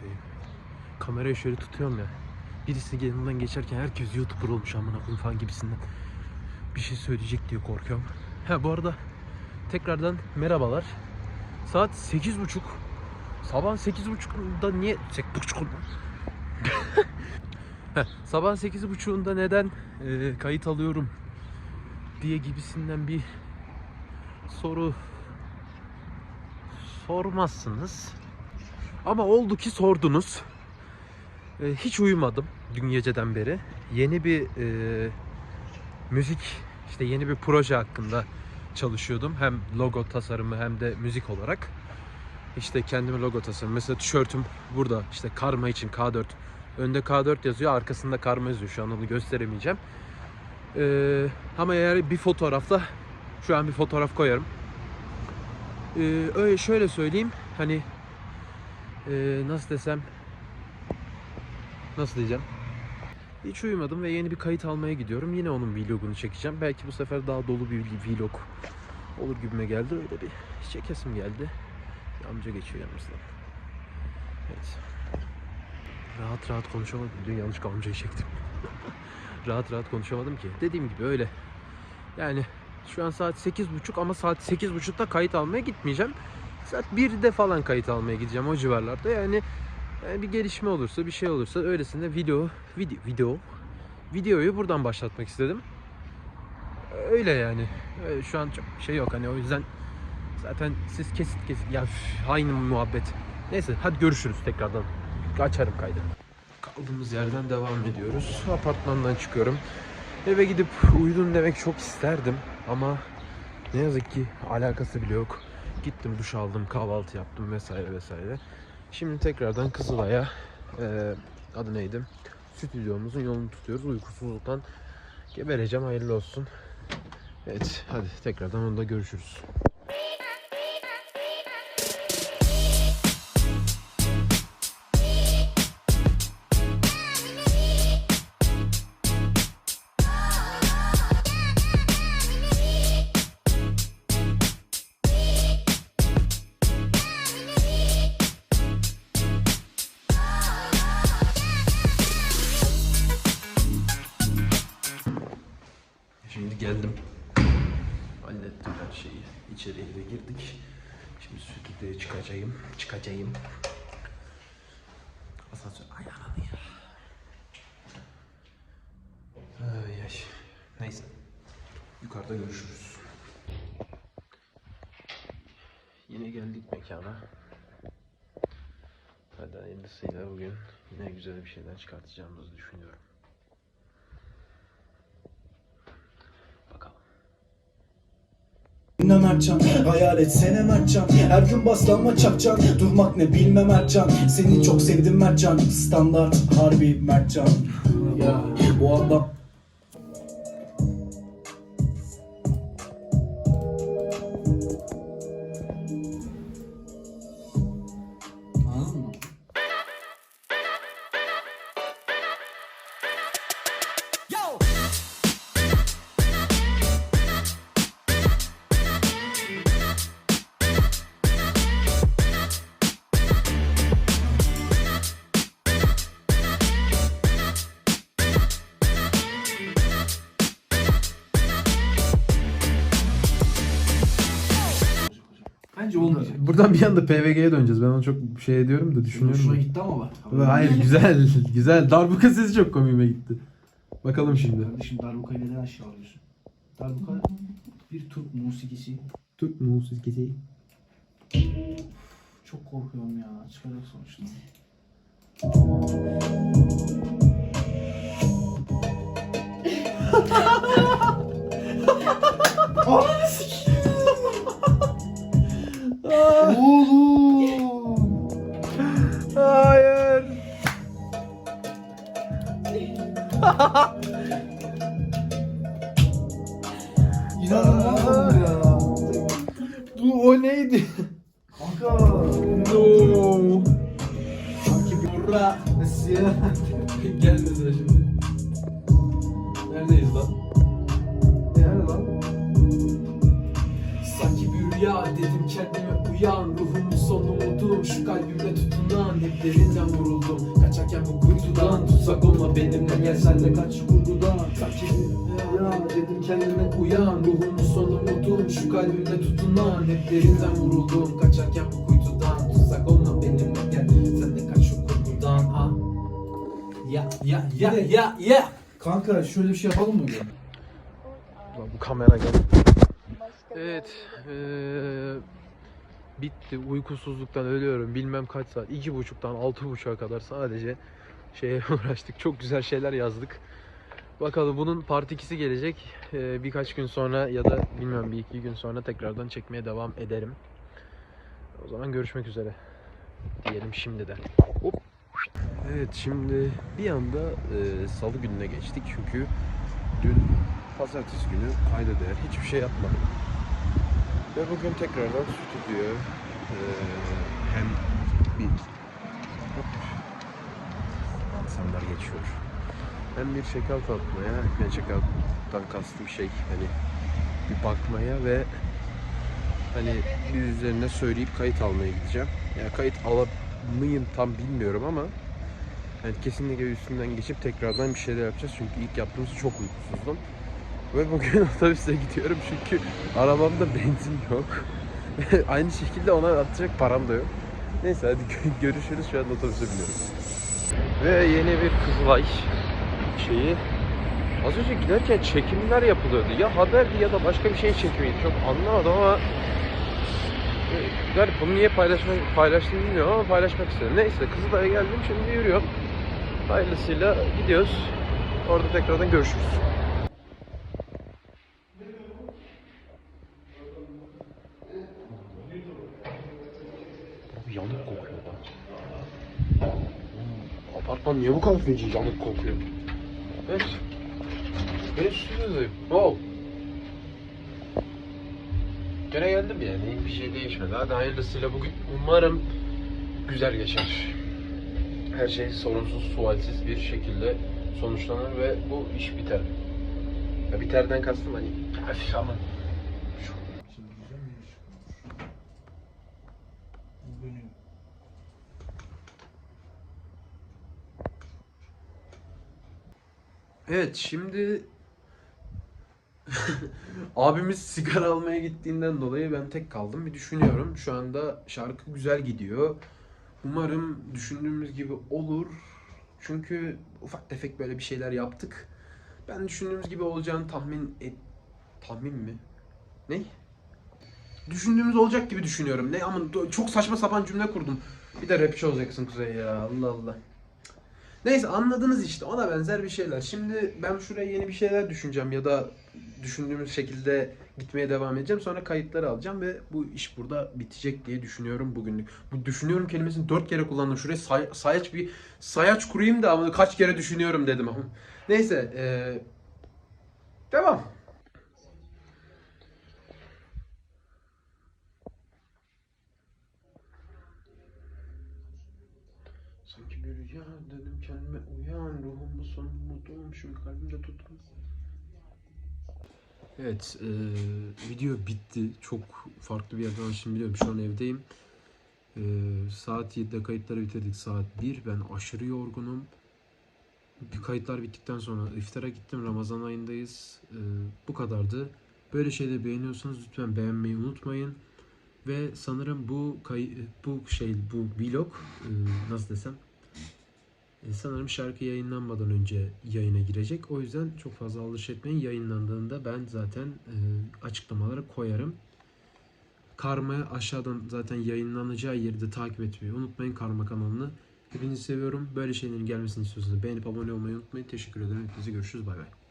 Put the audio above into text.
koyayım. Kamerayı şöyle tutuyorum ya. Birisi yanından geçerken herkes YouTuber olmuş amına koyayım falan gibisinden. Bir şey söyleyecek diye korkuyorum. Ha bu arada tekrardan merhabalar. Saat 8.30. Sabah 8.30'da niye 8.30'da? Heh, Sabah 8.30'unda neden e, kayıt alıyorum diye gibisinden bir soru sormazsınız. Ama oldu ki sordunuz. E, hiç uyumadım dün geceden beri. Yeni bir e, müzik, işte yeni bir proje hakkında çalışıyordum. Hem logo tasarımı hem de müzik olarak. İşte kendime logo tasarım. Mesela tişörtüm burada. İşte karma için K4. Önde K4 yazıyor, arkasında karma yazıyor. Şu an onu gösteremeyeceğim. Ee, ama eğer bir fotoğrafta şu an bir fotoğraf koyarım. Ee, öyle şöyle söyleyeyim. Hani ee, nasıl desem nasıl diyeceğim? Hiç uyumadım ve yeni bir kayıt almaya gidiyorum. Yine onun vlogunu çekeceğim. Belki bu sefer daha dolu bir vlog olur gibime geldi. Öyle bir çekesim geldi. Bir amca geçiyor yanımızdan. Evet. Rahat rahat konuşamadım. Dün yanlışlıkla amcayı çektim. rahat rahat konuşamadım ki. Dediğim gibi öyle. Yani şu an saat 8.30 ama saat 8.30'da kayıt almaya gitmeyeceğim. Saat 1'de falan kayıt almaya gideceğim o civarlarda. Yani, yani bir gelişme olursa, bir şey olursa öylesine video, video, video, videoyu buradan başlatmak istedim. Öyle yani. Öyle Şu an çok şey yok hani o yüzden zaten siz kesit kesit ya üf, aynı muhabbet. Neyse hadi görüşürüz tekrardan. Açarım kaydı. Kaldığımız yerden devam ediyoruz. Apartmandan çıkıyorum. Eve gidip uyudum demek çok isterdim ama ne yazık ki alakası bile yok. Gittim duş aldım, kahvaltı yaptım vesaire vesaire. Şimdi tekrardan Kızılay'a eee adı neydi? Stüdyomuzun yolunu tutuyoruz. Uykusuzluktan gebereceğim. Hayırlı olsun. Evet hadi tekrardan onda görüşürüz. Şimdi geldim. Hallettim her şeyi. İçeriye de girdik. Şimdi stüdyoya çıkacağım. Çıkacağım. Asansör ayağını ya. Ay. Neyse. Yukarıda görüşürüz. Yine geldik mekana. Hadi hayırlısıyla bugün yine güzel bir şeyler çıkartacağımızı düşünüyorum. Ne Mertcan Hayal etsene Mertcan Her gün baslanma çakcan Durmak ne bilmem Mertcan Seni çok sevdim Mertcan. Standart harbi Mertcan. Ya bu adam Bence olmayacak. Buradan bir anda PVG'ye döneceğiz. Ben onu çok şey ediyorum da düşünüyorum. gitti ama bak. Hayır güzel, güzel. Darbuka sesi çok komiğime gitti. Bakalım şimdi. Kardeşim darbukayı neden aşağı alıyorsun? Darbuka bir Türk musikisi. Türk musikisi. Çok korkuyorum ya. Çıkacak sonuçta. o neydi? Kanka. No. Sanki bir burra. Gel mesela şimdi. Neredeyiz lan? Nerede lan? Sanki bir rüya dedim kendime uyan Ruhumun sonumu unuttum Şu kalbimde tutunan iplerinden vuruldum. Kaçarken bu kuytudan tutsak olma benimle. Gel sen de kaç kurgudan Kaç ya dedim kendime uyan. Ruhumun sonu umudum. Şu kalbimde tutunan iplerinden vuruldum. Kaçarken bu kuytudan tutsak olma benimle. Gel Sen de kaç kurgudan ha? Ya ya ya ya ya. Kanka şöyle bir şey yapalım mı? bu kamera gel. Evet. eee, bitti. Uykusuzluktan ölüyorum. Bilmem kaç saat. iki buçuktan altı buçuğa kadar sadece şeye uğraştık. Çok güzel şeyler yazdık. Bakalım bunun part 2'si gelecek. Eee, birkaç gün sonra ya da bilmem bir iki gün sonra tekrardan çekmeye devam ederim. O zaman görüşmek üzere. Diyelim şimdiden. Hop. Evet şimdi bir anda eee, salı gününe geçtik çünkü dün pazartesi günü kayda değer hiçbir şey yapmadım. Ve bugün tekrardan stüdyo eee, hem bir insanlar geçiyor. Hem bir şekal tatmaya, yani kastım şey hani bir bakmaya ve hani bir üzerine söyleyip kayıt almaya gideceğim. Yani kayıt alamayım tam bilmiyorum ama yani kesinlikle üstünden geçip tekrardan bir şeyler yapacağız. Çünkü ilk yaptığımız çok uykusuzdum. Ve bugün otobüse gidiyorum çünkü arabamda benzin yok. Aynı şekilde ona atacak param da yok. Neyse hadi gö- görüşürüz. Şu an otobüse biniyorum. Ve yeni bir Kızılay şeyi. Az önce giderken çekimler yapılıyordu. Ya haberdi ya da başka bir şey çekimiydi. Çok anlamadım ama e, garip bunu niye paylaşmak, paylaştım bilmiyorum ama paylaşmak istedim. Neyse Kızılay'a geldim şimdi yürüyorum. Hayırlısıyla gidiyoruz. Orada tekrardan görüşürüz. Abi yanık kokuyor lan. Hmm, Apartman niye bu kadar feci yanık kokuyor? Evet. Ben stüdyodayım. Oh. Gene geldim yani. Bir şey değişmedi. Hadi hayırlısıyla bugün umarım güzel geçer. Her şey sorunsuz, sualsiz bir şekilde sonuçlanır ve bu iş biter. Ya biterden kastım hani hafif ama Şimdi güzel bir iş çıkmış. Bu benim. Evet şimdi abimiz sigara almaya gittiğinden dolayı ben tek kaldım bir düşünüyorum. Şu anda şarkı güzel gidiyor. Umarım düşündüğümüz gibi olur. Çünkü ufak tefek böyle bir şeyler yaptık. Ben düşündüğümüz gibi olacağını tahmin et... Tahmin mi? Ne? Düşündüğümüz olacak gibi düşünüyorum. Ne ama çok saçma sapan cümle kurdum. Bir de rapçi olacaksın Kuzey ya. Allah Allah. Neyse anladınız işte ona benzer bir şeyler. Şimdi ben şuraya yeni bir şeyler düşüneceğim ya da düşündüğümüz şekilde gitmeye devam edeceğim. Sonra kayıtları alacağım ve bu iş burada bitecek diye düşünüyorum bugünlük. Bu düşünüyorum kelimesini dört kere kullandım. Şuraya say- sayaç bir sayaç kurayım da ama kaç kere düşünüyorum dedim. Neyse eee, devam. Sanki bir rüya dedim kendime uyan ruhum bu son umudum şu kalbimde tutun. Evet eee, video bitti. Çok farklı bir yerden şimdi biliyorum şu an evdeyim. Eee, saat 7'de kayıtları bitirdik saat 1. Ben aşırı yorgunum. Bir kayıtlar bittikten sonra iftara gittim. Ramazan ayındayız. Eee, bu kadardı. Böyle şeyleri beğeniyorsanız lütfen beğenmeyi unutmayın. Ve sanırım bu kay bu şey bu vlog eee, nasıl desem e, sanırım şarkı yayınlanmadan önce yayına girecek. O yüzden çok fazla alış etmeyin. Yayınlandığında ben zaten e, açıklamalara koyarım. Karma aşağıdan zaten yayınlanacağı yerde takip etmeyi unutmayın Karma kanalını. Hepinizi seviyorum. Böyle şeylerin gelmesini istiyorsanız beğenip abone olmayı unutmayın. Teşekkür ederim. Hepinize görüşürüz. Bay bay.